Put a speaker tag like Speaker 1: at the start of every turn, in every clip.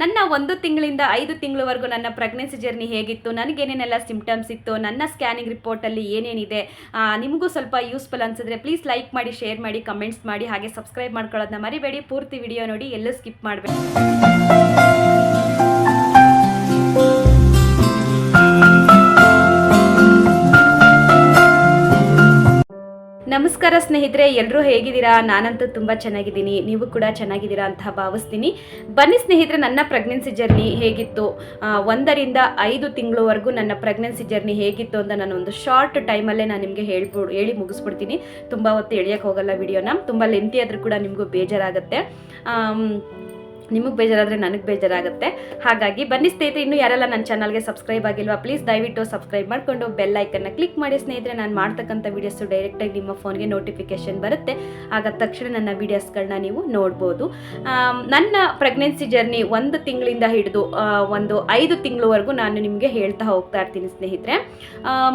Speaker 1: ನನ್ನ ಒಂದು ತಿಂಗಳಿಂದ ಐದು ತಿಂಗಳವರೆಗೂ ನನ್ನ ಪ್ರೆಗ್ನೆನ್ಸಿ ಜರ್ನಿ ಹೇಗಿತ್ತು? ನನಗೇನೇನೆಲ್ಲ ಸಿಂಪ್ಟಮ್ಸ್ ಇತ್ತು? ನನ್ನ ಸ್ಕ್ಯಾನಿಂಗ್ ರಿಪೋರ್ಟಲ್ಲಿ ಏನೇನಿದೆ? ನಿಮಗೂ ಸ್ವಲ್ಪ ಯೂಸ್ಫುಲ್ ಅನ್ಸಿದ್ರೆ ಪ್ಲೀಸ್ ಲೈಕ್ ಮಾಡಿ ಶೇರ್ ಮಾಡಿ ಕಮೆಂಟ್ಸ್ ಮಾಡಿ, ಹಾಗೆ ಸಬ್ಸ್ಕ್ರೈಬ್ ಮಾಡ್ಕೊಳ್ಳೋದನ್ನ ಮರಿಬೇಡಿ. ಪೂರ್ತಿ ವಿಡಿಯೋ ನೋಡಿ, ಎಲ್ಲೂ ಸ್ಕಿಪ್ ಮಾಡಬೇಡಿ. ನಮಸ್ಕಾರ ಸ್ನೇಹಿತರೆ ಎಲ್ಲರೂ ಹೇಗಿದ್ದೀರಾ? ನಾನಂತೂ ತುಂಬ ಚೆನ್ನಾಗಿದ್ದೀನಿ. ನೀವು ಕೂಡ ಚೆನ್ನಾಗಿದ್ದೀರಾ ಅಂತ ಭಾವಿಸ್ತೀನಿ. ಬನ್ನಿ ಸ್ನೇಹಿತರೆ, ನನ್ನ ಪ್ರೆಗ್ನೆನ್ಸಿ ಜರ್ನಿ ಹೇಗಿತ್ತು? ಒಂದರಿಂದ ಐದು ತಿಂಗಳವರೆಗೂ ನನ್ನ ಪ್ರೆಗ್ನೆನ್ಸಿ ಜರ್ನಿ ಹೇಗಿತ್ತು ಅಂತ ನಾನು ಒಂದು ಶಾರ್ಟ್ ಟೈಮಲ್ಲೇ ನಾನು ನಿಮಗೆ ಹೇಳ್ಬೋ, ಹೇಳಿ ಮುಗಿಸ್ಬಿಡ್ತೀನಿ. ತುಂಬ ಹೊತ್ತು ಎಳಿಯೋಕ್ಕೆ ಹೋಗಲ್ಲ ವಿಡಿಯೋನ ತುಂಬ ಲೆಂತಿ ಆದರೂ ಕೂಡ ನಿಮಗೂ ಬೇಜಾರಾಗುತ್ತೆ. ನಿಮಗೆ ಬೇಜಾರಾದರೆ ನನಗೆ ಬೇಜಾರಾಗುತ್ತೆ. ಹಾಗಾಗಿ ಬನ್ನಿ ಸ್ನೇಹಿತರೆ, ಇನ್ನೂ ಯಾರೆಲ್ಲ ನನ್ನ ಚಾನಲ್ಗೆ ಸಬ್ಸ್ಕ್ರೈಬ್ ಆಗಿಲ್ವಾ, ಪ್ಲೀಸ್ ದಯವಿಟ್ಟು ಸಬ್ಸ್ಕ್ರೈಬ್ ಮಾಡಿಕೊಂಡು ಬೆಲ್ ಐಕನ್ನ ಕ್ಲಿಕ್ ಮಾಡಿ ಸ್ನೇಹಿತರೆ. ನಾನು ಮಾಡ್ತಕ್ಕಂಥ ವೀಡಿಯೋಸು ಡೈರೆಕ್ಟಾಗಿ ನಿಮ್ಮ ಫೋನ್ಗೆ ನೋಟಿಫಿಕೇಶನ್ ಬರುತ್ತೆ. ಆಗ ತಕ್ಷಣ ನನ್ನ ವೀಡಿಯೋಸ್ಗಳನ್ನ ನೀವು ನೋಡ್ಬೋದು. ನನ್ನ ಪ್ರೆಗ್ನೆನ್ಸಿ ಜರ್ನಿ ಒಂದು ತಿಂಗಳಿಂದ ಹಿಡಿದು ಒಂದು ಐದು ತಿಂಗಳವರೆಗೂ ನಾನು ನಿಮಗೆ ಹೇಳ್ತಾ ಹೋಗ್ತಾ ಇರ್ತೀನಿ ಸ್ನೇಹಿತರೆ.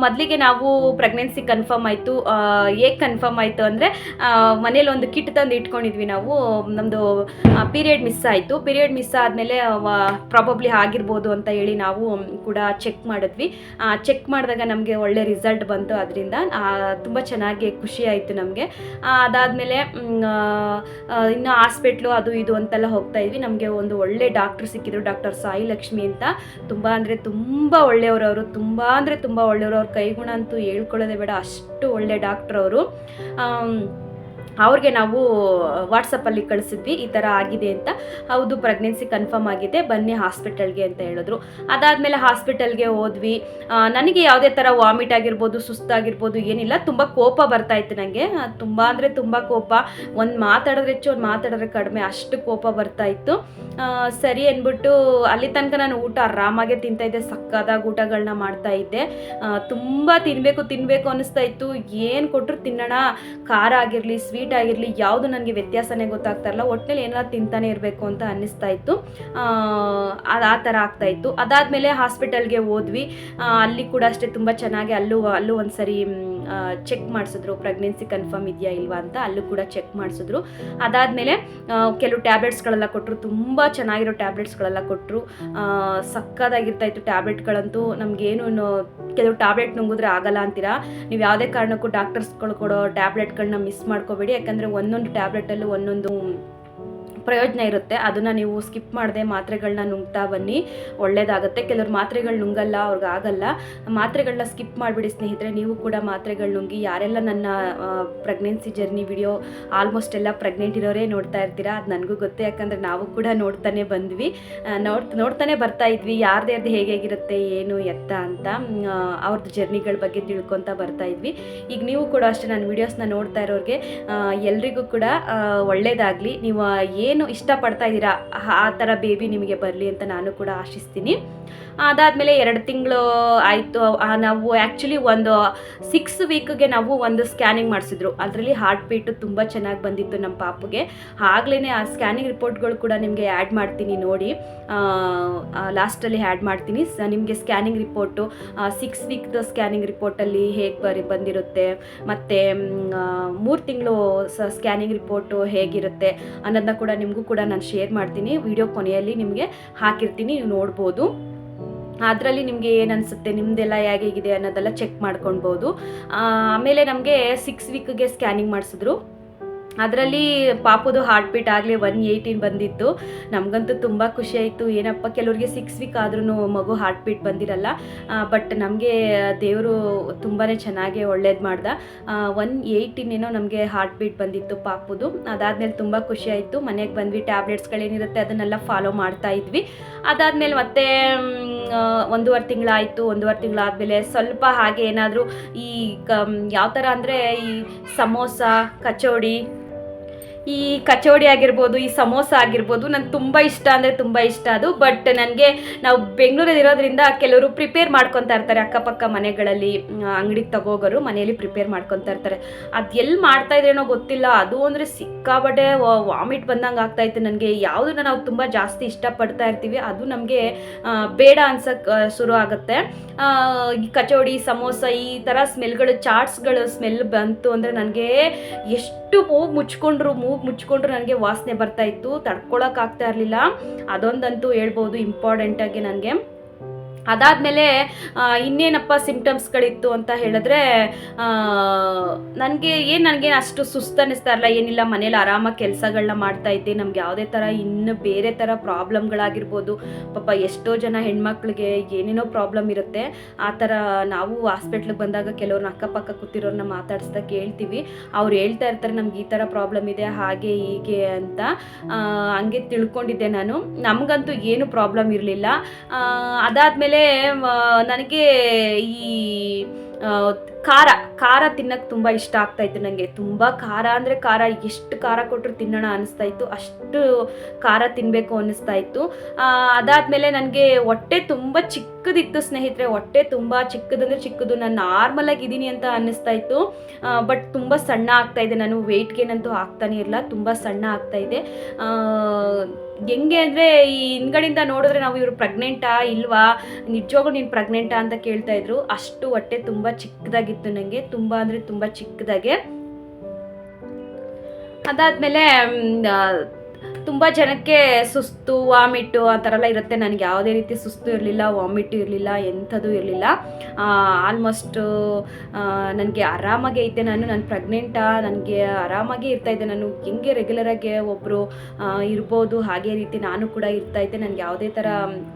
Speaker 1: ಮೊದಲಿಗೆ ನಾವು ಪ್ರೆಗ್ನೆನ್ಸಿ ಕನ್ಫರ್ಮ್ ಆಯಿತು. ಹೇಗೆ ಕನ್ಫರ್ಮ್ ಆಯಿತು ಅಂದರೆ ಮನೇಲಿ ಒಂದು ಕಿಟ್ ತಂದು ಇಟ್ಕೊಂಡಿದ್ವಿ ನಾವು. ನಮ್ಮದು ಪೀರಿಯಡ್ ಮಿಸ್ ಆಯಿತು. ಪೀರಿಯಡ್ ಮಿಸ್ ಆದಮೇಲೆ ಪ್ರಾಬಬ್ಲಿ ಆಗಿರ್ಬೋದು ಅಂತ ಹೇಳಿ ನಾವು ಕೂಡ ಚೆಕ್ ಮಾಡಿದ್ವಿ. ಚೆಕ್ ಮಾಡಿದಾಗ ನಮಗೆ ಒಳ್ಳೆ ರಿಸಲ್ಟ್ ಬಂತು ಅದರಿಂದ. ತುಂಬ ಚೆನ್ನಾಗಿ ಖುಷಿ ಆಯಿತು ನಮಗೆ. ಅದಾದಮೇಲೆ ಇನ್ನು ಹಾಸ್ಪಿಟ್ಲು ಅದು ಇದು ಅಂತೆಲ್ಲ ಹೋಗ್ತಾ ಇದ್ವಿ. ನಮಗೆ ಒಂದು ಒಳ್ಳೆ ಡಾಕ್ಟ್ರ್ ಸಿಕ್ಕಿದ್ರು ಡಾಕ್ಟರ್ ಸಾಯಿ ಲಕ್ಷ್ಮಿ ಅಂತ. ತುಂಬ ಅಂದರೆ ತುಂಬ ಒಳ್ಳೆಯವರು ಅವರು. ತುಂಬ ಅಂದರೆ ತುಂಬ ಒಳ್ಳೆಯವರು. ಅವ್ರ ಕೈಗುಣ ಅಂತೂ ಹೇಳ್ಕೊಳ್ಳೋದೇ ಬೇಡ. ಅಷ್ಟು ಒಳ್ಳೆ ಡಾಕ್ಟ್ರ್ ಅವರು. ಅವ್ರಿಗೆ ನಾವು ವಾಟ್ಸಪ್ಪಲ್ಲಿ ಕಳಿಸಿದ್ವಿ, ಈ ಥರ ಆಗಿದೆ ಅಂತ. ಹೌದು ಪ್ರೆಗ್ನೆನ್ಸಿ ಕನ್ಫರ್ಮ್ ಆಗಿದೆ, ಬನ್ನಿ ಹಾಸ್ಪಿಟಲ್ಗೆ ಅಂತ ಹೇಳಿದ್ರು. ಅದಾದಮೇಲೆ ಹಾಸ್ಪಿಟಲ್ಗೆ ಹೋದ್ವಿ. ನನಗೆ ಯಾವುದೇ ಥರ ವಾಮಿಟ್ ಆಗಿರ್ಬೋದು ಸುಸ್ತಾಗಿರ್ಬೋದು ಏನಿಲ್ಲ. ತುಂಬ ಕೋಪ ಬರ್ತಾ ಇತ್ತು ನನಗೆ ತುಂಬ ಅಂದರೆ ತುಂಬ ಕೋಪ. ಒಂದು ಮಾತಾಡಿದ್ರೆ ಹೆಚ್ಚು, ಒಂದು ಮಾತಾಡಿದ್ರೆ ಕಡಿಮೆ. ಅಷ್ಟು ಕೋಪ ಬರ್ತಾ ಇತ್ತು. ಸರಿ ಅಂದ್ಬಿಟ್ಟು ಅಲ್ಲಿ ತನಕ ನಾನು ಊಟ ಆರಾಮಾಗೆ ತಿಂತಾ ಇದ್ದೆ. ಸಕ್ಕದಾಗಿ ಊಟಗಳನ್ನ ಮಾಡ್ತಾ ಇದ್ದೆ. ತುಂಬ ತಿನ್ನಬೇಕು ತಿನ್ನಬೇಕು ಅನ್ನಿಸ್ತಾ ಇತ್ತು. ಏನು ಕೊಟ್ಟರು ತಿನ್ನೋಣ. ಖಾರ ಆಗಿರಲಿ ಸ್ವೀಟ್ ಆಗಿರಲಿ, ಯಾವುದು ನನಗೆ ವ್ಯತ್ಯಾಸನೇ ಗೊತ್ತಾಗ್ತಾ ಇರಲ್ಲ ಒಟ್ಟಿನಲ್ಲಿ ಏನಾರು ತಿಂತಾನೆ ಇರಬೇಕು ಅಂತ ಅನ್ನಿಸ್ತಾ ಇತ್ತು. ಅದು ಆ ಥರ ಆಗ್ತಾ ಇತ್ತು. ಅದಾದಮೇಲೆ ಹಾಸ್ಪಿಟಲ್ಗೆ ಹೋದ್ವಿ. ಅಲ್ಲಿ ಕೂಡ ಅಷ್ಟೇ ತುಂಬ ಚೆನ್ನಾಗಿ ಅಲ್ಲೂ ಅಲ್ಲೂ ಒಂದು ಸರಿ ಚೆಕ್ ಮಾಡಿಸಿದ್ರು. ಪ್ರೆಗ್ನೆನ್ಸಿ ಕನ್ಫರ್ಮ್ ಇದೆಯಾ ಇಲ್ವಾ ಅಂತ ಅಲ್ಲೂ ಕೂಡ ಚೆಕ್ ಮಾಡಿಸಿದ್ರು. ಅದಾದಮೇಲೆ ಕೆಲವು ಟ್ಯಾಬ್ಲೆಟ್ಸ್ಗಳೆಲ್ಲ ಕೊಟ್ಟರು ತುಂಬ ಚೆನ್ನಾಗಿರೋ ಟ್ಯಾಬ್ಲೆಟ್ಸ್ಗಳೆಲ್ಲ ಕೊಟ್ಟರು ಸಕ್ಕದಾಗಿರ್ತಾ ಇತ್ತು ಟ್ಯಾಬ್ಲೆಟ್ಗಳಂತೂ ನಮಗೇನು ಕೆಲವು ಟ್ಯಾಬ್ಲೆಟ್ ನುಂಗಿದ್ರೆ ಆಗಲ್ಲ ಅಂತೀರಾ? ನೀವು ಯಾವುದೇ ಕಾರಣಕ್ಕೂ ಡಾಕ್ಟರ್ಸ್ಗಳು ಕೊಡೋ ಟ್ಯಾಬ್ಲೆಟ್ಗಳನ್ನ ಮಿಸ್ ಮಾಡ್ಕೋಬೇಡಿ. ಯಾಕಂದರೆ ಒಂದೊಂದು ಟ್ಯಾಬ್ಲೆಟಲ್ಲೂ ಒಂದೊಂದು ಪ್ರಯೋಜನ ಇರುತ್ತೆ. ಅದನ್ನು ನೀವು ಸ್ಕಿಪ್ ಮಾಡದೆ ಮಾತ್ರೆಗಳನ್ನ ನುಂಗ್ತಾ ಬನ್ನಿ. ಒಳ್ಳೇದಾಗುತ್ತೆ. ಕೆಲವರು ಮಾತ್ರೆಗಳು ನುಂಗಲ್ಲ, ಅವ್ರಿಗೆ ಆಗಲ್ಲ. ಮಾತ್ರೆಗಳನ್ನ ಸ್ಕಿಪ್ ಮಾಡಿಬಿಡಿ ಸ್ನೇಹಿತರೆ. ನೀವು ಕೂಡ ಮಾತ್ರೆಗಳು ನುಂಗಿ ಯಾರೆಲ್ಲ ನನ್ನ ಪ್ರೆಗ್ನೆನ್ಸಿ ಜರ್ನಿ ವಿಡಿಯೋ ಆಲ್ಮೋಸ್ಟ್ ಎಲ್ಲ ಪ್ರೆಗ್ನೆಂಟ್ ಇರೋರೇ ನೋಡ್ತಾ ಇರ್ತೀರಾ? ಅದು ನನಗೂ ಗೊತ್ತೇ. ಯಾಕಂದರೆ ನಾವು ಕೂಡ ನೋಡ್ತಾನೆ ಬಂದ್ವಿ. ನೋಡ್, ನೋಡ್ತಾನೆ ಬರ್ತಾ ಇದ್ವಿ. ಯಾರ್ದು ಯಾರ್ದು ಹೇಗೆ ಹೇಗಿರುತ್ತೆ, ಏನು ಎತ್ತ ಅಂತ ಅವ್ರದ್ದು ಜರ್ನಿಗಳ ಬಗ್ಗೆ ತಿಳ್ಕೊತಾ ಬರ್ತಾ ಇದ್ವಿ. ಈಗ ನೀವು ಕೂಡ ಅಷ್ಟೇ ನನ್ನ ವೀಡಿಯೋಸ್ನ ನೋಡ್ತಾ ಇರೋರಿಗೆ ಎಲ್ರಿಗೂ ಕೂಡ ಒಳ್ಳೇದಾಗಲಿ. ನೀವು ಏನು ಇಷ್ಟಪಡ್ತಾ ಇದ್ದೀರಾ? ಆ ಥರ ಬೇಬಿ ನಿಮಗೆ ಬರಲಿ ಅಂತ ನಾನು ಕೂಡ ಆಶಿಸ್ತೀನಿ. ಅದಾದಮೇಲೆ ಎರಡು ತಿಂಗಳು ಆಯಿತು. ನಾವು ಆ್ಯಕ್ಚುಲಿ ಒಂದು ಸಿಕ್ಸ್ ವೀಕ್ಗೆ ನಾವು ಒಂದು ಸ್ಕ್ಯಾನಿಂಗ್ ಮಾಡಿಸಿದ್ರು. ಅದರಲ್ಲಿ ಹಾರ್ಟ್ ಬೀಟು ತುಂಬ ಚೆನ್ನಾಗಿ ಬಂದಿತ್ತು ನಮ್ಮ ಪಾಪುಗೆ. ಆಗಲೇ ಆ ಸ್ಕ್ಯಾನಿಂಗ್ ರಿಪೋರ್ಟ್ಗಳು ಕೂಡ ನಿಮಗೆ ಆ್ಯಡ್ ಮಾಡ್ತೀನಿ ನೋಡಿ. ಲಾಸ್ಟಲ್ಲಿ ಆ್ಯಡ್ ಮಾಡ್ತೀನಿ. ಸ, ನಿಮಗೆ ಸ್ಕ್ಯಾನಿಂಗ್ ರಿಪೋರ್ಟು ಸಿಕ್ಸ್ ವೀಕ್ದು ಸ್ಕ್ಯಾನಿಂಗ್ ರಿಪೋರ್ಟಲ್ಲಿ ಹೇಗೆ ಬರಿ, ಬಂದಿರುತ್ತೆ. ಮತ್ತು ಮೂರು ತಿಂಗಳು ಸ ಸ್ಕ್ಯಾನಿಂಗ್ ರಿಪೋರ್ಟು ಹೇಗಿರುತ್ತೆ ಅನ್ನೋದನ್ನ ಕೂಡ ನಿಮಗೂ ಕೂಡ ನಾನು ಶೇರ್ ಮಾಡ್ತೀನಿ. ವಿಡಿಯೋ ಕೊನೆಯಲ್ಲಿ ನಿಮಗೆ ಹಾಕಿರ್ತೀನಿ, ನೀವು ನೋಡ್ಬೋದು. ಅದರಲ್ಲಿ ನಿಮಗೆ ಏನು ಅನಿಸುತ್ತೆ? ನಿಮ್ಮದೆಲ್ಲ ಹೇಗಿದೆ ಅನ್ನೋದೆಲ್ಲ ಚೆಕ್ ಮಾಡ್ಕೊಳ್ಬೋದು. ಆಮೇಲೆ ನಮಗೆ ಸಿಕ್ಸ್ ವೀಕ್ಗೆ ಸ್ಕ್ಯಾನಿಂಗ್ ಮಾಡಿಸಿದ್ರು. ಅದರಲ್ಲಿ ಪಾಪುದು ಹಾರ್ಟ್ ಬೀಟ್ ಆಗಲಿ ಒನ್ ಏಯ್ಟೀನ್ ಬಂದಿತ್ತು. ನಮಗಂತೂ ತುಂಬ ಖುಷಿ ಆಯಿತು. ಏನಪ್ಪ, ಕೆಲವ್ರಿಗೆ ಸಿಕ್ಸ್ ವೀಕ್ ಆದ್ರೂ ಮಗು ಹಾರ್ಟ್ ಬೀಟ್ ಬಂದಿರಲ್ಲ ಬಟ್ ನಮಗೆ ದೇವರು ತುಂಬಾ ಚೆನ್ನಾಗಿ ಒಳ್ಳೇದು ಮಾಡ್ದ. ಒನ್ ಏಯ್ಟೀನ್ ಏನೋ ನಮಗೆ ಹಾರ್ಟ್ ಬೀಟ್ ಬಂದಿತ್ತು ಪಾಪುದು. ಅದಾದಮೇಲೆ ತುಂಬ ಖುಷಿ ಆಯಿತು. ಮನೆಗೆ ಬಂದ್ವಿ ಟ್ಯಾಬ್ಲೆಟ್ಸ್ಗಳೇನಿರುತ್ತೆ ಅದನ್ನೆಲ್ಲ ಫಾಲೋ ಮಾಡ್ತಾ ಇದ್ವಿ. ಅದಾದಮೇಲೆ ಮತ್ತೆ ಒಂದೂವರೆ ತಿಂಗಳಾಯಿತು. ಒಂದೂವರೆ ತಿಂಗಳಾದಮೇಲೆ ಸ್ವಲ್ಪ ಹಾಗೆ ಏನಾದರೂ ಈ ಕ ಯಾವ ಥರ ಅಂದರೆ ಈ ಸಮೋಸ, ಕಚೋಡಿ ಈ ಕಚೋಡಿ ಆಗಿರ್ಬೋದು, ಈ ಸಮೋಸ ಆಗಿರ್ಬೋದು ನಂಗೆ ತುಂಬ ಇಷ್ಟ ಅಂದರೆ ತುಂಬ ಇಷ್ಟ ಅದು. ಬಟ್ ನನಗೆ ನಾವು ಬೆಂಗಳೂರಲ್ಲಿ ಇರೋದ್ರಿಂದ ಕೆಲವರು ಪ್ರಿಪೇರ್ ಮಾಡ್ಕೊತಾ ಇರ್ತಾರೆ ಅಕ್ಕಪಕ್ಕ ಮನೆಗಳಲ್ಲಿ ಅಂಗಡಿಗೆ ತಗೋಗೋರು ಮನೆಯಲ್ಲಿ ಪ್ರಿಪೇರ್ ಮಾಡ್ಕೊತಾ ಇರ್ತಾರೆ. ಅದು ಎಲ್ಲಿ ಮಾಡ್ತಾ ಇದ್ರೇನೋ ಗೊತ್ತಿಲ್ಲ. ಅದು ಅಂದರೆ ಸಿಕ್ಕಾಬಟ್ಟೆ ವಾಮಿಟ್ ಬಂದಂಗೆ ಆಗ್ತಾ ಇತ್ತು ನನಗೆ. ಯಾವುದನ್ನ ನಾವು ತುಂಬ ಜಾಸ್ತಿ ಇಷ್ಟಪಡ್ತಾ ಇರ್ತೀವಿ, ಅದು ನಮಗೆ ಬೇಡ ಅನ್ಸಕ್ಕೆ ಶುರು ಆಗುತ್ತೆ. ಈ ಕಚೋಡಿ, ಸಮೋಸ ಈ ಥರ ಸ್ಮೆಲ್ಗಳು ಚಾಟ್ಸ್ಗಳು ಸ್ಮೆಲ್ ಬಂತು ಅಂದರೆ ನನಗೆ ಎಷ್ಟು ಮೂಗು ಮುಚ್ಕೊಂಡ್ರು ಮೂಗು ಮುಚ್ಕೊಂಡ್ರು ನನಗೆ ವಾಸನೆ ಬರ್ತಾ ಇತ್ತು ತಡ್ಕೊಳಕ್ಕಾಗ್ತಾ ಇರಲಿಲ್ಲ. ಅದೊಂದಂತೂ ಹೇಳ್ಬೋದು ಇಂಪಾರ್ಟೆಂಟಾಗಿ ನನಗೆ. ಅದಾದಮೇಲೆ ಇನ್ನೇನಪ್ಪ ಸಿಂಪ್ಟಮ್ಸ್ಗಳಿತ್ತು ಅಂತ ಹೇಳಿದ್ರೆ ನನಗೆ ಏನು ನನಗೇನು ಅಷ್ಟು ಸುಸ್ತು ಅನ್ನಿಸ್ತಾ ಇರಲ್ಲ ಏನಿಲ್ಲ, ಮನೇಲಿ ಆರಾಮಾಗಿ ಕೆಲಸಗಳನ್ನ ಮಾಡ್ತಾ ಇದ್ದೆ. ನಮ್ಗೆ ಯಾವುದೇ ಥರ ಇನ್ನು ಬೇರೆ ಥರ ಪ್ರಾಬ್ಲಮ್ಗಳಾಗಿರ್ಬೋದು ಪಾಪ ಎಷ್ಟೋ ಜನ ಹೆಣ್ಮಕ್ಳಿಗೆ ಏನೇನೋ ಪ್ರಾಬ್ಲಮ್ ಇರುತ್ತೆ. ಆ ಥರ ನಾವು ಹಾಸ್ಪಿಟ್ಲಿಗೆ ಬಂದಾಗ ಕೆಲವ್ರನ್ನ ಅಕ್ಕಪಕ್ಕ ಕೂತಿರೋರನ್ನ ಮಾತಾಡಿಸ್ದಾಗ ಕೇಳ್ತೀವಿ. ಅವ್ರು ಹೇಳ್ತಾ ಇರ್ತಾರೆ, ನಮ್ಗೆ ಈ ಥರ ಪ್ರಾಬ್ಲಮ್ ಇದೆ, ಹಾಗೆ ಹೀಗೆ ಅಂತ. ಹಂಗೆ ತಿಳ್ಕೊಂಡಿದ್ದೆ ನಾನು. ನಮಗಂತೂ ಏನು ಪ್ರಾಬ್ಲಮ್ ಇರಲಿಲ್ಲ. ಅದಾದಮೇಲೆ ನನಗೆ ಈ ಖಾರ ಖಾರ ತಿನ್ನಕ್ಕೆ ತುಂಬ ಇಷ್ಟ ಆಗ್ತಾಯಿತ್ತು ನನಗೆ ತುಂಬ ಖಾರ ಅಂದರೆ ಖಾರ, ಎಷ್ಟು ಖಾರ ಕೊಟ್ಟರು ತಿನ್ನೋಣ ಅನಿಸ್ತಾ ಇತ್ತು, ಅಷ್ಟು ಖಾರ ತಿನ್ನಬೇಕು ಅನ್ನಿಸ್ತಾ ಇತ್ತು. ಅದಾದಮೇಲೆ ನನಗೆ ಹೊಟ್ಟೆ ತುಂಬ ಚಿಕ್ಕದಿತ್ತು ಸ್ನೇಹಿತರೆ, ಹೊಟ್ಟೆ ತುಂಬ ಚಿಕ್ಕದಂದ್ರೆ ಚಿಕ್ಕದು. ನಾನು ನಾರ್ಮಲಾಗಿ ಇದ್ದೀನಿ ಅಂತ ಅನ್ನಿಸ್ತಾ ಇತ್ತು. ಬಟ್ ತುಂಬ ಸಣ್ಣ ಆಗ್ತಾ ಇದೆ. ನಾನು ವೆಯ್ಟ್ ಅಂತೂ ಆಗ್ತಾನೆ ಇರಲ್ಲ ತುಂಬ ಸಣ್ಣ ಆಗ್ತಾ ಇದೆ. ಹೆಂಗೆ ಅಂದರೆ ಈ ಹಿಂದ್ಗಡೆಯಿಂದ ನೋಡಿದ್ರೆ ನಾವು ಇವರು ಪ್ರೆಗ್ನೆಂಟಾ ಇಲ್ವಾ? ನಿಜವಾಗ್ಲೂ ನೀನು ಪ್ರೆಗ್ನೆಂಟಾ ಅಂತ ಕೇಳ್ತಾ ಇದ್ರು. ಅಷ್ಟು ಹೊಟ್ಟೆ ತುಂಬ ಚಿಕ್ಕದಾಗಿತ್ತು ನನಗೆ ತುಂಬ ಅಂದರೆ ತುಂಬ ಚಿಕ್ಕದಾಗೆ. ಅದಾದಮೇಲೆ ತುಂಬ ಜನಕ್ಕೆ ಸುಸ್ತು ವಾಮಿಟ್ಟು ಆ ಥರ ಎಲ್ಲ ಇರುತ್ತೆ. ನನಗೆ ಯಾವುದೇ ರೀತಿ ಸುಸ್ತು ಇರಲಿಲ್ಲ, ವಾಮಿಟ್ ಇರಲಿಲ್ಲ, ಎಂಥದ್ದು ಇರಲಿಲ್ಲ. ಆಲ್ಮೋಸ್ಟು ನನಗೆ ಆರಾಮಾಗೆ ಇದ್ದೆ ನಾನು. ನಾನು ಪ್ರೆಗ್ನೆಂಟಾ ನನಗೆ ಆರಾಮಾಗೆ ಇರ್ತಾ ಇದ್ದೆ. ನಾನು ಹೆಂಗೆ ರೆಗ್ಯುಲರಾಗಿ ಒಬ್ಬರು ಇರ್ಬೋದು. ಹಾಗೆ ರೀತಿ ನಾನು ಕೂಡ ಇರ್ತಾ ಇದ್ದೆ. ನನಗೆ ಯಾವುದೇ ಥರ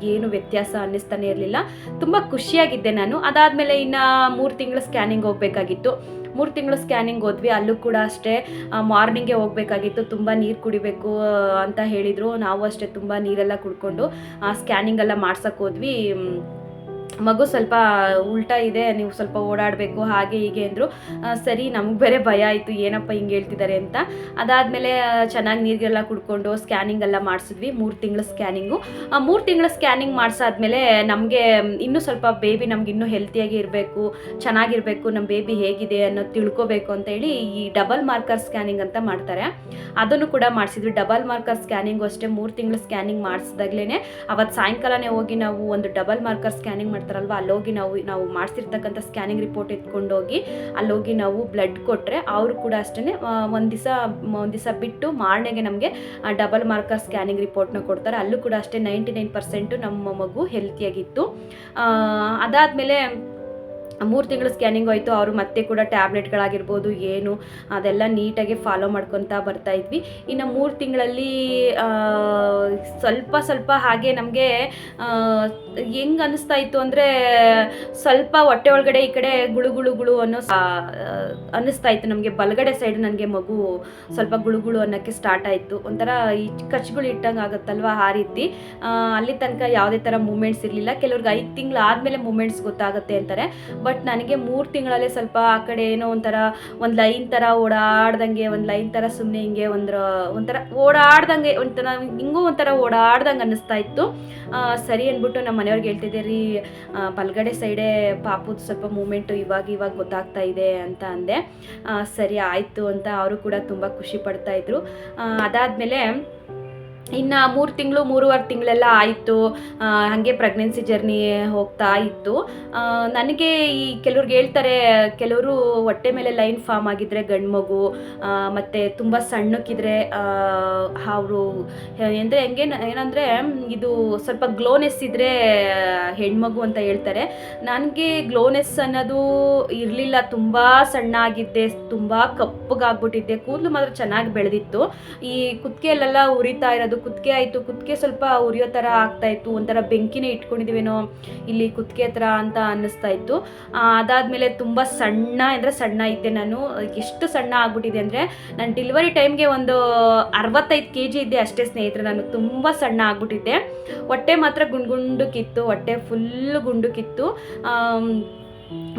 Speaker 1: ಏನು ವ್ಯತ್ಯಾಸ ಅನ್ನಿಸ್ತಾನೆ ಇರಲಿಲ್ಲ. ತುಂಬ ಖುಷಿಯಾಗಿದ್ದೆ ನಾನು. ಅದಾದಮೇಲೆ ಇನ್ನು ಮೂರು ತಿಂಗಳು ಸ್ಕ್ಯಾನಿಂಗ್ ಹೋಗಬೇಕಾಗಿತ್ತು. ಮೂರು ತಿಂಗಳು ಸ್ಕ್ಯಾನಿಂಗ್ ಹೋದ್ವಿ. ಅಲ್ಲೂ ಕೂಡ ಅಷ್ಟೇ ಮಾರ್ನಿಂಗೇ ಹೋಗಬೇಕಾಗಿತ್ತು. ತುಂಬ ನೀರು ಕುಡಿಬೇಕು ಅಂತ ಹೇಳಿದರು. ನಾವು ಅಷ್ಟೇ ತುಂಬ ನೀರೆಲ್ಲ ಕುಡ್ಕೊಂಡು ಸ್ಕ್ಯಾನಿಂಗ್ ಎಲ್ಲ ಮಾಡ್ಸಕ್ಕೆ ಹೋದ್ವಿ. ಮಗು ಸ್ವಲ್ಪ ಉಲ್ಟಾ ಇದೆ, ನೀವು ಸ್ವಲ್ಪ ಓಡಾಡಬೇಕು, ಹಾಗೆ ಹೀಗೆ ಅಂದರು. ಸರಿ, ನಮಗೆ ಬೇರೆ ಭಯ ಆಯಿತು, ಏನಪ್ಪ ಹಿಂಗೆ ಹೇಳ್ತಿದ್ದಾರೆ ಅಂತ. ಅದಾದಮೇಲೆ ಚೆನ್ನಾಗಿ ನೀರಿಗೆಲ್ಲ ಕುಡ್ಕೊಂಡು ಸ್ಕ್ಯಾನಿಂಗ್ ಎಲ್ಲ ಮಾಡಿಸಿದ್ವಿ, ಮೂರು ತಿಂಗಳ ಸ್ಕ್ಯಾನಿಂಗು ಮೂರು ತಿಂಗಳ ಸ್ಕ್ಯಾನಿಂಗ್ ಮಾಡಿಸಾದ್ಮೇಲೆ ನಮಗೆ, ಇನ್ನೂ ಸ್ವಲ್ಪ ಬೇಬಿ ನಮ್ಗೆ ಇನ್ನೂ ಹೆಲ್ತಿಯಾಗಿ ಇರಬೇಕು, ಚೆನ್ನಾಗಿರಬೇಕು ನಮ್ಮ ಬೇಬಿ ಹೇಗಿದೆ ಅನ್ನೋದು ತಿಳ್ಕೊಬೇಕು ಅಂತ ಹೇಳಿ ಈ ಡಬಲ್ ಮಾರ್ಕರ್ ಸ್ಕ್ಯಾನಿಂಗ್ ಅಂತ ಮಾಡ್ತಾರೆ. ಅದನ್ನು ಕೂಡ ಮಾಡಿಸಿದ್ವಿ. ಡಬಲ್ ಮಾರ್ಕರ್ ಸ್ಕ್ಯಾನಿಂಗು ಅಷ್ಟೇ, ಮೂರು ತಿಂಗಳ ಸ್ಕ್ಯಾನಿಂಗ್ ಮಾಡಿಸಿದಾಗ್ಲೇ ಅವತ್ತು ಸಾಯಂಕಾಲನೇ ಹೋಗಿ ನಾವು ಒಂದು ಡಬಲ್ ಮಾರ್ಕರ್ ಸ್ಕ್ಯಾನಿಂಗ್ ಮಾಡ್ತಾರಲ್ವ ಅಲ್ಲೋಗಿ ನಾವು ನಾವು ಮಾಡಿಸಿರ್ತಕ್ಕಂಥ ಸ್ಕ್ಯಾನಿಂಗ್ ರಿಪೋರ್ಟ್ ಎತ್ಕೊಂಡೋಗಿ ಅಲ್ಲೋಗಿ ನಾವು ಬ್ಲಡ್ ಕೊಟ್ಟರೆ ಅವರು ಕೂಡ ಅಷ್ಟೇ ಒಂದು ದಿವಸ ಒಂದು ದಿವಸ ಬಿಟ್ಟು ಮಾರನೆಗೆ ನಮಗೆ ಡಬಲ್ ಮಾರ್ಕರ್ ಸ್ಕ್ಯಾನಿಂಗ್ ರಿಪೋರ್ಟ್ನ ಕೊಡ್ತಾರೆ. ಅಲ್ಲೂ ಕೂಡ ಅಷ್ಟೇ ನೈಂಟಿ ನೈನ್ ಪರ್ಸೆಂಟು ನಮ್ಮ ಮಗು ಹೆಲ್ತಿಯಾಗಿತ್ತು ಅದಾದಮೇಲೆ ಮೂರು ತಿಂಗಳು ಸ್ಕ್ಯಾನಿಂಗ್ ಹೋಯಿತು, ಅವರು ಮತ್ತೆ ಕೂಡ ಟ್ಯಾಬ್ಲೆಟ್ಗಳಾಗಿರ್ಬೋದು, ಏನು, ಅದೆಲ್ಲ ನೀಟಾಗಿ ಫಾಲೋ ಮಾಡ್ಕೊತಾ ಬರ್ತಾ ಇದ್ವಿ. ಇನ್ನು ಮೂರು ತಿಂಗಳಲ್ಲಿ ಸ್ವಲ್ಪ ಸ್ವಲ್ಪ ಹಾಗೆ ನಮಗೆ ಹೆಂಗೆ ಅನ್ನಿಸ್ತಾ ಇತ್ತು ಅಂದರೆ ಸ್ವಲ್ಪ ಹೊಟ್ಟೆ ಒಳಗಡೆ ಈ ಕಡೆ ಗುಳು ಗುಳು ಗುಳು ಅನ್ನೋ ಅನ್ನಿಸ್ತಾ ಇತ್ತು ನಮಗೆ. ಬಲಗಡೆ ಸೈಡ್ ನನಗೆ ಮಗು ಸ್ವಲ್ಪ ಗುಳುಗುಳು ಗುಳು ಅನ್ನೋಕ್ಕೆ ಸ್ಟಾರ್ಟ್ ಆಯಿತು. ಒಂಥರ ಈ ಕಚ್ಗಳು ಇಟ್ಟಂಗೆ ಆಗುತ್ತಲ್ವ ಆ ರೀತಿ. ಅಲ್ಲಿ ತನಕ ಯಾವುದೇ ಥರ ಮೂಮೆಂಟ್ಸ್ ಇರಲಿಲ್ಲ. ಕೆಲವ್ರಿಗೆ ಐದು ತಿಂಗಳು ಆದಮೇಲೆ ಮೂಮೆಂಟ್ಸ್ ಗೊತ್ತಾಗುತ್ತೆ ಅಂತಾರೆ. ಬಟ್ ನನಗೆ ಮೂರು ತಿಂಗಳಲ್ಲೇ ಸ್ವಲ್ಪ ಆ ಕಡೆ ಏನೋ ಒಂಥರ, ಒಂದು ಲೈನ್ ಥರ ಓಡಾಡ್ದಂಗೆ, ಒಂದು ಲೈನ್ ಥರ ಸುಮ್ಮನೆ ಹಿಂಗೆ ಒಂದು ಒಂಥರ ಓಡಾಡ್ದಂಗೆ ಒಂಥರ, ಹಿಂಗೂ ಒಂಥರ ಓಡಾಡ್ದಂಗೆ ಅನ್ನಿಸ್ತಾ ಇತ್ತು. ಸರಿ ಅಂದ್ಬಿಟ್ಟು ನಮ್ಮ ಮನೆಯವ್ರಿಗೆ ಹೇಳ್ತಿದ್ದೆ, ರೀ ಪಲ್ಗಡೆ ಸೈಡೇ ಪಾಪುದು ಸ್ವಲ್ಪ ಮೂಮೆಂಟು ಇವಾಗ ಇವಾಗ ಗೊತ್ತಾಗ್ತಾ ಇದೆ ಅಂತ ಅಂದೆ. ಸರಿ ಆಯಿತು ಅಂತ ಅವರು ಕೂಡ ತುಂಬ ಖುಷಿ ಪಡ್ತಾಯಿದ್ರು ಅದಾದಮೇಲೆ ಇನ್ನು ಮೂರು ತಿಂಗಳು, ಮೂರುವರೆ ತಿಂಗಳೆಲ್ಲ ಆಯಿತು. ಹಾಗೆ ಪ್ರೆಗ್ನೆನ್ಸಿ ಜರ್ನಿ ಹೋಗ್ತಾ ಇತ್ತು. ನನಗೆ ಈ ಕೆಲವ್ರಿಗೆ ಹೇಳ್ತಾರೆ, ಕೆಲವರು ಹೊಟ್ಟೆ ಮೇಲೆ ಲೈನ್ ಫಾರ್ಮ್ ಆಗಿದ್ರೆ ಗಂಡು ಮಗು ಮತ್ತು ಮತ್ತೆ ತುಂಬ ಸಣ್ಣಕ್ಕಿದ್ರೆ ಅವರು, ಅಂದರೆ ಹೆಂಗೆ ಏನಂದರೆ, ಇದು ಸ್ವಲ್ಪ ಗ್ಲೋನೆಸ್ ಇದ್ದರೆ ಹೆಣ್ಮಗು ಅಂತ ಹೇಳ್ತಾರೆ. ನನಗೆ ಗ್ಲೋನೆಸ್ ಅನ್ನೋದು ಇರಲಿಲ್ಲ. ತುಂಬ ಸಣ್ಣ ಆಗಿದ್ದೆ ತುಂಬ ಕಪ್ಪಗಾಗ್ಬಿಟ್ಟಿದ್ದೆ. ಕೂದಲು ಮಾತ್ರ ಚೆನ್ನಾಗಿ ಬೆಳೆದಿತ್ತು. ಈ ಕುತ್ತಿಗೆಯಲ್ಲೆಲ್ಲ ಉರಿತಾ ಇರೋದು ಕುತ್ತಿಗೆ ಆಯಿತು ಕುತ್ತಿಗೆ ಸ್ವಲ್ಪ ಉರಿಯೋ ಥರ ಆಗ್ತಾ ಇತ್ತು ಒಂಥರ ಬೆಂಕಿನೇ ಇಟ್ಕೊಂಡಿದ್ದೀವೇನೋ ಇಲ್ಲಿ ಕುತ್ತಿಗೆ ಹತ್ರ ಅಂತ ಅನ್ನಿಸ್ತಾ ಇತ್ತು. ಅದಾದ್ಮೇಲೆ ತುಂಬ ಸಣ್ಣ ಅಂದರೆ ಸಣ್ಣ ಇದ್ದೆ ನಾನು. ಎಷ್ಟು ಸಣ್ಣ ಆಗ್ಬಿಟ್ಟಿದೆ ಅಂದರೆ ನಾನು ಡೆಲಿವರಿ ಟೈಮ್ಗೆ ಒಂದು ಅರವತ್ತೈದು ಕೆ ಜಿ ಇದ್ದೆ ಅಷ್ಟೇ ಸ್ನೇಹಿತರೆ ನಾನು ತುಂಬ ಸಣ್ಣ ಆಗ್ಬಿಟ್ಟಿದ್ದೆ. ಹೊಟ್ಟೆ ಮಾತ್ರ ಗುಂಡು ಗುಂಡುಕಿತ್ತು ಹೊಟ್ಟೆ ಫುಲ್ ಗುಂಡುಕಿತ್ತು ಆಮ್,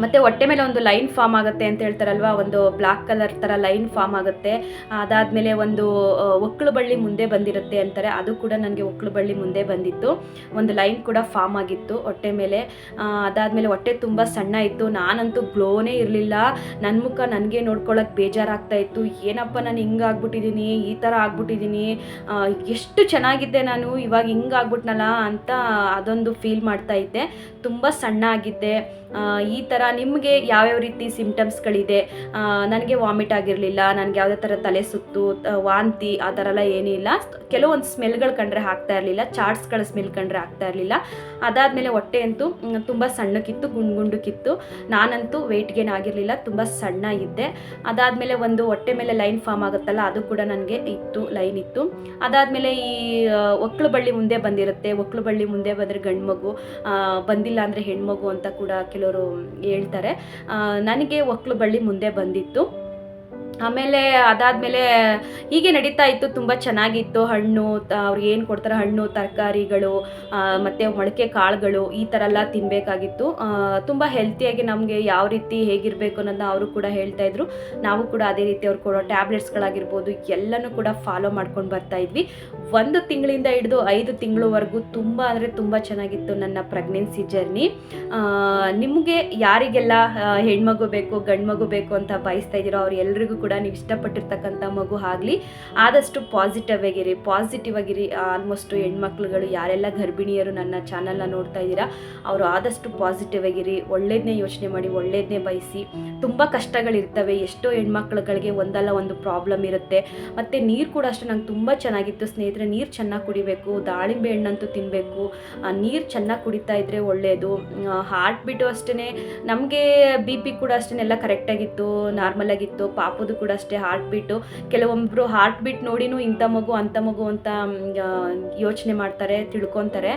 Speaker 1: ಮತ್ತು ಹೊಟ್ಟೆ ಮೇಲೆ ಒಂದು ಲೈನ್ ಫಾರ್ಮ್ ಆಗುತ್ತೆ ಅಂತ ಹೇಳ್ತಾರಲ್ವ? ಒಂದು ಬ್ಲ್ಯಾಕ್ ಕಲರ್ ಥರ ಲೈನ್ ಫಾರ್ಮ್ ಆಗುತ್ತೆ. ಅದಾದಮೇಲೆ ಒಂದು ಒಕ್ಕಳು ಬಳ್ಳಿ ಮುಂದೆ ಬಂದಿರುತ್ತೆ ಅಂತಾರೆ. ಅದು ಕೂಡ ನನಗೆ ಒಕ್ಕಳು ಬಳ್ಳಿ ಮುಂದೆ ಬಂದಿತ್ತು. ಒಂದು ಲೈನ್ ಕೂಡ ಫಾರ್ಮ್ ಆಗಿತ್ತು ಹೊಟ್ಟೆ ಮೇಲೆ. ಅದಾದಮೇಲೆ ಹೊಟ್ಟೆ ತುಂಬ ಸಣ್ಣ ಇತ್ತು. ನಾನಂತೂ ಗ್ಲೋನೇ ಇರಲಿಲ್ಲ. ನನ್ನ ಮುಖ ನನಗೆ ನೋಡ್ಕೊಳ್ಳೋಕೆ ಬೇಜಾರಾಗ್ತಾ ಇತ್ತು. ಏನಪ್ಪ ನಾನು ಹಿಂಗೆ ಆಗ್ಬಿಟ್ಟಿದ್ದೀನಿ ಈ ಥರ ಆಗ್ಬಿಟ್ಟಿದ್ದೀನಿ ಎಷ್ಟು ಚೆನ್ನಾಗಿದ್ದೆ ನಾನು. ಇವಾಗ ಹಿಂಗೆ ಆಗ್ಬಿಟ್ನಲ್ಲ ಅಂತ ಅದೊಂದು ಫೀಲ್ ಮಾಡ್ತಾ ಇದ್ದೆ. ತುಂಬ ಸಣ್ಣ ಆಗಿದ್ದೆ. ಈ ಥರ ನಿಮಗೆ ಯಾವ್ಯಾವ ರೀತಿ ಸಿಮ್ಟಮ್ಸ್ಗಳಿದೆ ನನಗೆ ವಾಮಿಟ್ ಆಗಿರಲಿಲ್ಲ, ನನಗೆ ಯಾವುದೇ ಥರ ತಲೆ ಸುತ್ತು ವಾಂತಿ, ಆ ಥರ ಎಲ್ಲ ಏನಿಲ್ಲ ಕೆಲವೊಂದು ಸ್ಮೆಲ್ಗಳು ಕಂಡ್ರೆ ಹಾಕ್ತಾ ಇರಲಿಲ್ಲ ಚಾಟ್ಸ್ಗಳ ಸ್ಮೆಲ್ ಕಂಡ್ರೆ ಆಗ್ತಾ ಇರಲಿಲ್ಲ. ಅದಾದಮೇಲೆ ಹೊಟ್ಟೆ ಅಂತೂ ತುಂಬ ಸಣ್ಣಕ್ಕಿತ್ತು ಗುಂಡು ಗುಂಡುಕಿತ್ತು ನಾನಂತೂ ವೆಯ್ಟ್ ಗೇನ್ ಆಗಿರಲಿಲ್ಲ, ತುಂಬ ಸಣ್ಣ ಇದ್ದೆ. ಅದಾದಮೇಲೆ ಒಂದು ಹೊಟ್ಟೆ ಮೇಲೆ ಲೈನ್ ಫಾರ್ಮ್ ಆಗುತ್ತಲ್ಲ, ಅದು ಕೂಡ ನನಗೆ ಇತ್ತು, ಲೈನ್ ಇತ್ತು. ಅದಾದಮೇಲೆ ಈ ಒಕ್ಕಳು ಬಳ್ಳಿ ಮುಂದೆ ಬಂದಿರುತ್ತೆ. ಒಕ್ಕಳು ಬಳ್ಳಿ ಮುಂದೆ ಬಂದರೆ ಗಂಡು ಮಗು ಬಂದಿಲ್ಲ ಅಂದರೆ ಹೆಣ್ಮಗು ಅಂತ ಕೂಡ ಕೆಲವರು ಹೇಳ್ತಾರೆ. ನನಗೆ ಒಕ್ಲು ಬಳ್ಳಿ ಮುಂದೆ ಬಂದಿತ್ತು. ಆಮೇಲೆ ಅದಾದಮೇಲೆ ಹೀಗೆ ನಡೀತಾ ಇತ್ತು, ತುಂಬ ಚೆನ್ನಾಗಿತ್ತು. ಹಣ್ಣು ಅವ್ರಿಗೆ ಏನು ಕೊಡ್ತಾರೆ ಹಣ್ಣು, ತರಕಾರಿಗಳು ಮತ್ತು ಮೊಳಕೆ ಕಾಳುಗಳು ಈ ಥರ ಎಲ್ಲ ತಿನ್ನಬೇಕಾಗಿತ್ತು ತುಂಬ ಹೆಲ್ತಿಯಾಗಿ ನಮಗೆ ಯಾವ ರೀತಿ ಹೇಗಿರಬೇಕು ಅನ್ನೋದನ್ನ ಅವರು ಕೂಡ ಹೇಳ್ತಾ ಇದ್ರು. ನಾವು ಕೂಡ ಅದೇ ರೀತಿ ಅವ್ರು ಕೊಡೋ ಟ್ಯಾಬ್ಲೆಟ್ಸ್ಗಳಾಗಿರ್ಬೋದು ಎಲ್ಲನೂ ಕೂಡ ಫಾಲೋ ಮಾಡ್ಕೊಂಡು ಬರ್ತಾ ಇದ್ವಿ. ಒಂದು ತಿಂಗಳಿಂದ ಹಿಡಿದು ಐದು ತಿಂಗಳವರೆಗೂ ತುಂಬ ಅಂದರೆ ತುಂಬ ಚೆನ್ನಾಗಿತ್ತು ನನ್ನ ಪ್ರೆಗ್ನೆನ್ಸಿ ಜರ್ನಿ ನಿಮಗೆ ಯಾರಿಗೆಲ್ಲ ಹೆಣ್ಮಗು ಬೇಕು ಗಂಡು ಮಗು ಬೇಕು ಅಂತ ಬಯಸ್ತಾ ಇದ್ದೀರೋ ಅವ್ರು ಎಲ್ರಿಗೂ ನೀವು ಇಷ್ಟಪಟ್ಟಿರ್ತಕ್ಕಂಥ ಮಗು ಆಗಲಿ, ಆದಷ್ಟು ಪಾಸಿಟಿವ್ ಆಗಿರಿ. ಪಾಸಿಟಿವ್ ಆಗಿರಿ ಆಲ್ಮೋಸ್ಟ್ ಹೆಣ್ಮಕ್ಳುಗಳು ಯಾರೆಲ್ಲ ಗರ್ಭಿಣಿಯರು ನನ್ನ ಚಾನಲ್ನ ನೋಡ್ತಾ ಇದ್ದೀರಾ, ಅವರು ಆದಷ್ಟು ಪಾಸಿಟಿವ್ ಆಗಿರಿ. ಒಳ್ಳೇದನ್ನೇ ಯೋಚನೆ ಮಾಡಿ ಒಳ್ಳೇದನ್ನೇ ಬಯಸಿ. ತುಂಬ ಕಷ್ಟಗಳಿರ್ತವೆ. ಎಷ್ಟೋ ಹೆಣ್ಮಕ್ಳುಗಳಿಗೆ ಒಂದಲ್ಲ ಒಂದು ಪ್ರಾಬ್ಲಮ್ ಇರುತ್ತೆ. ಮತ್ತು ನೀರು ಕೂಡ ಅಷ್ಟೇ ನಂಗೆ ತುಂಬ ಚೆನ್ನಾಗಿತ್ತು ಸ್ನೇಹಿತರೆ. ನೀರು ಚೆನ್ನಾಗಿ ಕುಡಿಬೇಕು, ದಾಳಿಂಬೆ ಹಣ್ಣಂತೂ ತಿನ್ನಬೇಕು ನೀರು ಚೆನ್ನಾಗಿ ಕುಡಿತಾ ಇದ್ದರೆ ಒಳ್ಳೆಯದು ಹಾರ್ಟ್ ಬೀಟು ಅಷ್ಟೇ ನಮಗೆ ಬಿ ಪಿ ಕೂಡ ಅಷ್ಟೇ ಎಲ್ಲ ಕರೆಕ್ಟಾಗಿತ್ತು ನಾರ್ಮಲ್ ಆಗಿತ್ತು. ಪಾಪುದು ಕೂಡ ಅಷ್ಟೇ ಹಾರ್ಟ್ ಬೀಟು ಕೆಲವೊಬ್ಬರು ಹಾರ್ಟ್ ಬೀಟ್ ನೋಡಿನೂ ಇಂಥ ಮಗು, ಅಂಥ ಮಗು ಅಂತ ಯೋಚನೆ ಮಾಡ್ತಾರೆ, ತಿಳ್ಕೊತಾರೆ.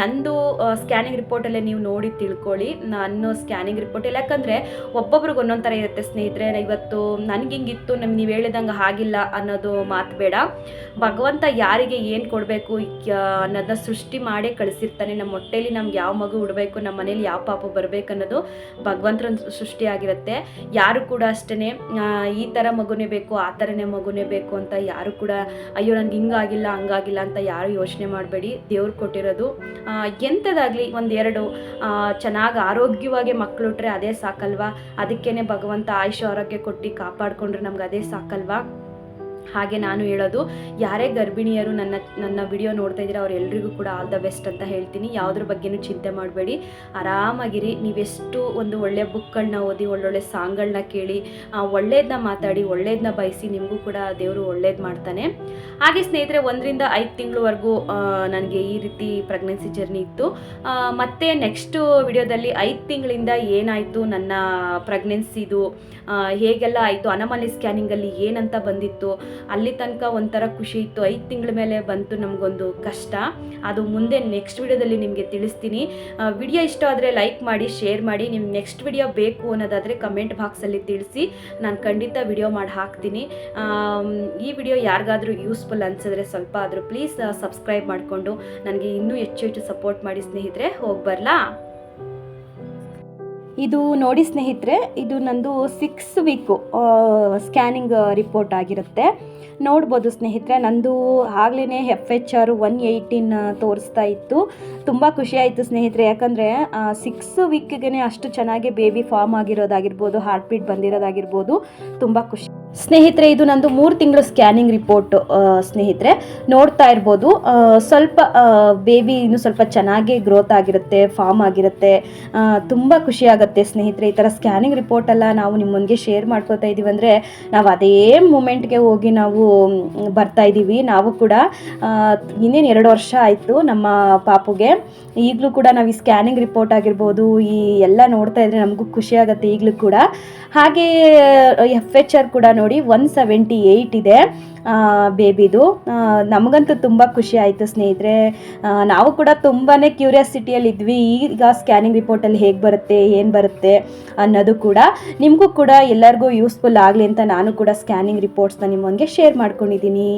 Speaker 1: ನಂದು ಸ್ಕ್ಯಾನಿಂಗ್ ರಿಪೋರ್ಟಲ್ಲೇ ನೀವು ನೋಡಿ ತಿಳ್ಕೊಳ್ಳಿ. ನಾನು ಸ್ಕ್ಯಾನಿಂಗ್ ರಿಪೋರ್ಟ್ ಇಲ್ಲ. ಯಾಕಂದರೆ ಒಬ್ಬೊಬ್ರಿಗೆ ಒಂದೊಂದು ಥರ ಇರುತ್ತೆ ಸ್ನೇಹಿತರೆ. ಇವತ್ತು ನನಗೆ ಹಿಂಗಿತ್ತು ನಮ್ಗೆ ನೀವು ಹೇಳಿದಂಗೆ ಆಗಿಲ್ಲ ಅನ್ನೋದು ಮಾತು ಬೇಡ. ಭಗವಂತ ಯಾರಿಗೆ ಏನು ಕೊಡಬೇಕು ಅನ್ನೋದನ್ನ ಸೃಷ್ಟಿ ಮಾಡೇ ಕಳಿಸಿರ್ತಾನೆ. ನಮ್ಮ ಹೊಟ್ಟೆಲಿ ನಮ್ಗೆ ಯಾವ ಮಗು ಉಡಬೇಕು ನಮ್ಮ ಮನೇಲಿ ಯಾವ ಪಾಪ ಬರಬೇಕು ಅನ್ನೋದು ಭಗವಂತನ ಸೃಷ್ಟಿ ಆಗಿರುತ್ತೆ ಯಾರು ಕೂಡ ಅಷ್ಟೇ ಈ ಥರ ಮಗುನೇ ಬೇಕು, ಆ ಥರನೇ ಮಗುನೇ ಬೇಕು ಅಂತ ಯಾರು ಕೂಡ ಅಯ್ಯೋ ನನಗೆ ಹಿಂಗಾಗಿಲ್ಲ, ಹಂಗಾಗಿಲ್ಲ ಅಂತ ಯಾರು ಯೋಚನೆ ಮಾಡಬೇಡಿ. ದೇವ್ರು ಕೊಟ್ಟಿರೋದು ಎಂಥದಾಗಲಿ ಒಂದೆರಡು ಚೆನ್ನಾಗಿ ಆರೋಗ್ಯವಾಗಿ ಮಕ್ಕಳು ಹುಟ್ರೆ ಅದೇ ಸಾಕಲ್ವಾ? ಅದಕ್ಕೇ ಭಗವಂತ ಆಯುಷ್ ಆರೋಗ್ಯ ಕೊಟ್ಟು ಕಾಪಾಡಿಕೊಂಡ್ರೆ ನಮ್ಗೆ ಅದೇ ಸಾಕಲ್ವಾ? ಹಾಗೆ ನಾನು ಹೇಳೋದು, ಯಾರೇ ಗರ್ಭಿಣಿಯರು ನನ್ನ ನನ್ನ ವಿಡಿಯೋ ನೋಡ್ತಾ ಇದ್ದೀರಾ ಅವರೆಲ್ಲರಿಗೂ ಕೂಡ ಆಲ್ ದ ಬೆಸ್ಟ್ ಅಂತ ಹೇಳ್ತೀನಿ. ಯಾವುದ್ರ ಬಗ್ಗೆನೂ ಚಿಂತೆ ಮಾಡಬೇಡಿ. ಆರಾಮಾಗಿರಿ. ನೀವೆಷ್ಟು ಒಂದು ಒಳ್ಳೆಯ ಬುಕ್ಗಳನ್ನ ಓದಿ, ಒಳ್ಳೊಳ್ಳೆ ಸಾಂಗ್ಗಳನ್ನ ಕೇಳಿ ಒಳ್ಳೇದನ್ನ ಮಾತಾಡಿ ಒಳ್ಳೇದನ್ನ ಬಯಸಿ ನಿಮಗೂ ಕೂಡ ದೇವರು ಒಳ್ಳೇದು ಮಾಡ್ತಾನೆ. ಹಾಗೆ ಸ್ನೇಹಿತರೆ, ಒಂದರಿಂದ ಐದು ತಿಂಗಳವರೆಗೂ ನನಗೆ ಈ ರೀತಿ ಪ್ರೆಗ್ನೆನ್ಸಿ ಜರ್ನಿ ಇತ್ತು. ಮತ್ತು ನೆಕ್ಸ್ಟು ವಿಡಿಯೋದಲ್ಲಿ ಐದು ತಿಂಗಳಿಂದ ಏನಾಯಿತು, ನನ್ನ ಪ್ರೆಗ್ನೆನ್ಸಿದು ಹೇಗೆಲ್ಲ ಆಯಿತು, ಅನಮಲಿ ಸ್ಕ್ಯಾನಿಂಗಲ್ಲಿ ಏನಂತ ಬಂದಿತ್ತು ಅಲ್ಲಿ ತನಕ ಒಂಥರ ಖುಷಿ ಇತ್ತು. ಐದು ತಿಂಗಳ ಮೇಲೆ ಬಂತು ನಮಗೊಂದು ಕಷ್ಟ. ಅದು ಮುಂದೆ ನೆಕ್ಸ್ಟ್ ವಿಡಿಯೋದಲ್ಲಿ ನಿಮಗೆ ತಿಳಿಸ್ತೀನಿ. ವಿಡಿಯೋ ಇಷ್ಟ ಆದರೆ ಲೈಕ್ ಮಾಡಿ ಶೇರ್ ಮಾಡಿ. ನಿಮ್ಗೆ ನೆಕ್ಸ್ಟ್ ವಿಡಿಯೋ ಬೇಕು ಅನ್ನೋದಾದರೆ ಕಮೆಂಟ್ ಬಾಕ್ಸಲ್ಲಿ ತಿಳಿಸಿ. ನಾನು ಖಂಡಿತ ವಿಡಿಯೋ ಮಾಡಿ ಹಾಕ್ತೀನಿ. ಈ ವಿಡಿಯೋ ಯಾರಿಗಾದರೂ ಯೂಸ್ಫುಲ್ ಅನಿಸಿದ್ರೆ ಸ್ವಲ್ಪ ಆದರೂ ಪ್ಲೀಸ್ ಸಬ್ಸ್ಕ್ರೈಬ್ ಮಾಡಿಕೊಂಡು. ನನಗೆ ಇನ್ನೂ ಹೆಚ್ಚು ಹೆಚ್ಚು ಸಪೋರ್ಟ್ ಮಾಡಿ ಸ್ನೇಹಿತರೆ, ಹೋಗಿ ಬರಲಾ? ಇದು ನೋಡಿ ಸ್ನೇಹಿತರೆ, ಇದು ನಂದು ಸಿಕ್ಸ್ ವೀಕು ಸ್ಕ್ಯಾನಿಂಗ್ ರಿಪೋರ್ಟ್ ಆಗಿರುತ್ತೆ. ನೋಡ್ಬೋದು ಸ್ನೇಹಿತರೆ, ನಂದು ಆಗ್ಲೇ F H R one eighteen ತೋರಿಸ್ತಾ ಇತ್ತು. ತುಂಬ ಖುಷಿ ಆಯಿತು ಸ್ನೇಹಿತರೆ, ಯಾಕಂದರೆ ಸಿಕ್ಸ್ ವೀಕ್ಗೆ ಅಷ್ಟು ಚೆನ್ನಾಗಿ ಬೇಬಿ ಫಾರ್ಮ್ ಆಗಿರೋದಾಗಿರ್ಬೋದು ಹಾರ್ಟ್ ಬೀಟ್ ಬಂದಿರೋದಾಗಿರ್ಬೋದು, ತುಂಬ ಖುಷಿ. ಸ್ನೇಹಿತರೆ, ಇದು ನಂದು ಮೂರು ತಿಂಗಳು ಸ್ಕ್ಯಾನಿಂಗ್ ರಿಪೋರ್ಟ್ ಸ್ನೇಹಿತರೆ. ನೋಡ್ತಾ ಇರ್ಬೋದು ಸ್ವಲ್ಪ ಬೇಬಿ ಇನ್ನು ಸ್ವಲ್ಪ ಚೆನ್ನಾಗಿ ಗ್ರೋತ್ ಆಗಿರುತ್ತೆ, ಫಾರ್ಮ್ ಆಗಿರುತ್ತೆ. ತುಂಬ ಖುಷಿ ಆಗುತ್ತೆ ಸ್ನೇಹಿತರೆ, ಈ ಥರ ಸ್ಕ್ಯಾನಿಂಗ್ ರಿಪೋರ್ಟೆಲ್ಲ ನಾವು ನಿಮ್ಮೊಂದಿಗೆ ಮುಂದೆ ಶೇರ್ ಮಾಡ್ಕೋತಾ ಇದ್ದೀವಿ ಅಂದರೆ ನಾವು ಅದೇ ಮೂಮೆಂಟ್ಗೆ ಹೋಗಿ ನಾವು ಬರ್ತಾ ಇದ್ದೀವಿ ನಾವು ಕೂಡ ಇನ್ನೇನು ಎರಡು ವರ್ಷ ಆಯಿತು ನಮ್ಮ ಪಾಪುಗೆ. ಈಗಲೂ ಕೂಡ ನಾವು ಈ ಸ್ಕ್ಯಾನಿಂಗ್ ರಿಪೋರ್ಟ್ ಆಗಿರ್ಬೋದು, ಈ ಎಲ್ಲ ನೋಡ್ತಾ ಇದ್ರೆ ನಮಗೂ ಖುಷಿ ಆಗುತ್ತೆ ಈಗಲೂ ಕೂಡ. ಹಾಗೆ, ಎಫ್ ಎಚ್ ಆರ್ ಕೂಡ ನೋಡಿ ಒನ್ ಸೆವೆಂಟಿ ಏಯ್ಟ್ ಇದೆ ಬೇಬಿದು ನಮಗಂತೂ ತುಂಬ ಖುಷಿ ಆಯಿತು ಸ್ನೇಹಿತರೆ. ನಾವು ಕೂಡ ತುಂಬಾ ಕ್ಯೂರಿಯಾಸಿಟಿಯಲ್ಲಿ ಇದ್ವಿ ಈಗ ಸ್ಕ್ಯಾನಿಂಗ್ ರಿಪೋರ್ಟಲ್ಲಿ ಹೇಗೆ ಬರುತ್ತೆ, ಏನು ಬರುತ್ತೆ ಅನ್ನೋದು ಕೂಡ ನಿಮಗೂ ಕೂಡ ಎಲ್ಲರಿಗೂ ಯೂಸ್ಫುಲ್ ಆಗಲಿ ಅಂತ ನಾನು ಕೂಡ ಸ್ಕ್ಯಾನಿಂಗ್ ರಿಪೋರ್ಟ್ಸ್ನ ನಿಮ್ಮೊಂದಿಗೆ ಶೇರ್ ಮಾಡ್ಕೊಂಡಿದ್ದೀನಿ.